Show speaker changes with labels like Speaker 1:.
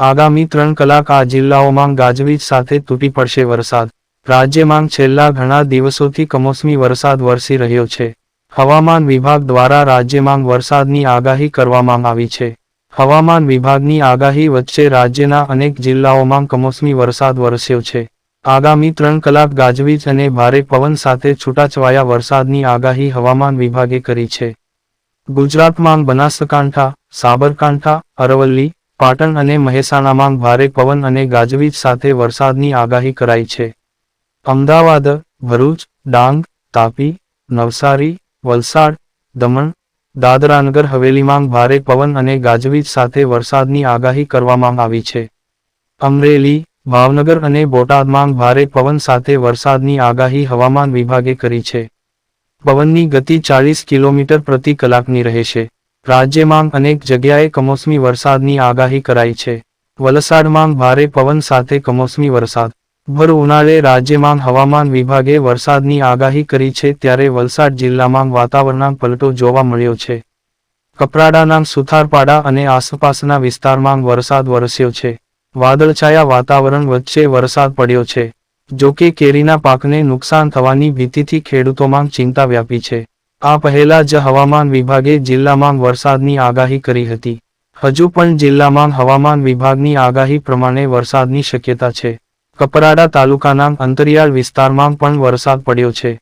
Speaker 1: આગામી ત્રણ કલાક આ જિલ્લાઓમાં ગાજવીજ સાથે તૂટી પડશે વરસાદ. રાજ્યમાં છેલ્લા ઘણા દિવસોથી કમોસમી વરસાદ વરસી રહ્યો છે. હવામાન વિભાગ દ્વારા રાજ્યમાં વરસાદની આગાહી કરવામાં આવી છે. હવામાન વિભાગની આગાહી વચ્ચે રાજ્યના અનેક જિલ્લાઓમાં કમોસમી વરસાદ વરસ્યો છે. આગામી ત્રણ કલાક ગાજવીજ અને ભારે પવન સાથે છૂટાછવાયા વરસાદની આગાહી હવામાન વિભાગે કરી છે. ગુજરાતમાં બનાસકાંઠા, સાબરકાંઠા, અરવલ્લી પાટણ અને મહેસાણામાં ભારે પવન અને ગાજવીજ સાથે વરસાદની આગાહી કરાઈ છે. અમદાવાદ, ભરૂચ, ડાંગ, તાપી, નવસારી, વલસાડ, દમણ દાદરાનગર હવેલીમાં ભારે પવન અને ગાજવીજ સાથે વરસાદની આગાહી કરવામાં આવી છે. અમરેલી, ભાવનગર અને બોટાદમાં ભારે પવન સાથે વરસાદની આગાહી હવામાન વિભાગે કરી છે. પવનની ગતિ ચાલીસ કિલોમીટર પ્રતિ કલાકની રહેશે. રાજ્યમાં અનેક જગ્યાએ કમોસમી વરસાદની આગાહી કરાઈ છે. વલસાડમાં ભારે પવન સાથે કમોસમી વરસાદ. ભર ઉનાળે રાજ્યમાં હવામાન વિભાગે વરસાદની આગાહી કરી છે ત્યારે વલસાડ જિલ્લામાં વાતાવરણમાં પલટો જોવા મળ્યો છે. કપરાડાના સુથારપાડા અને આસપાસના વિસ્તારમાં વરસાદ વરસ્યો છે. વાદળછાયા વાતાવરણ વચ્ચે વરસાદ પડ્યો છે. જો કે કેરીના પાકને નુકસાન થવાની ભીતિથી ખેડૂતોમાં ચિંતા વ્યાપી છે. આ પહેલા જ હવામાન વિભાગે જિલ્લામાં વરસાદની આગાહી કરી હતી. હજુ પણ જિલ્લામાં હવામાન વિભાગની આગાહી પ્રમાણે વરસાદની શક્યતા છે. કપરાડા તાલુકાના અંતરિયાળ વિસ્તારમાં પણ વરસાદ પડ્યો છે.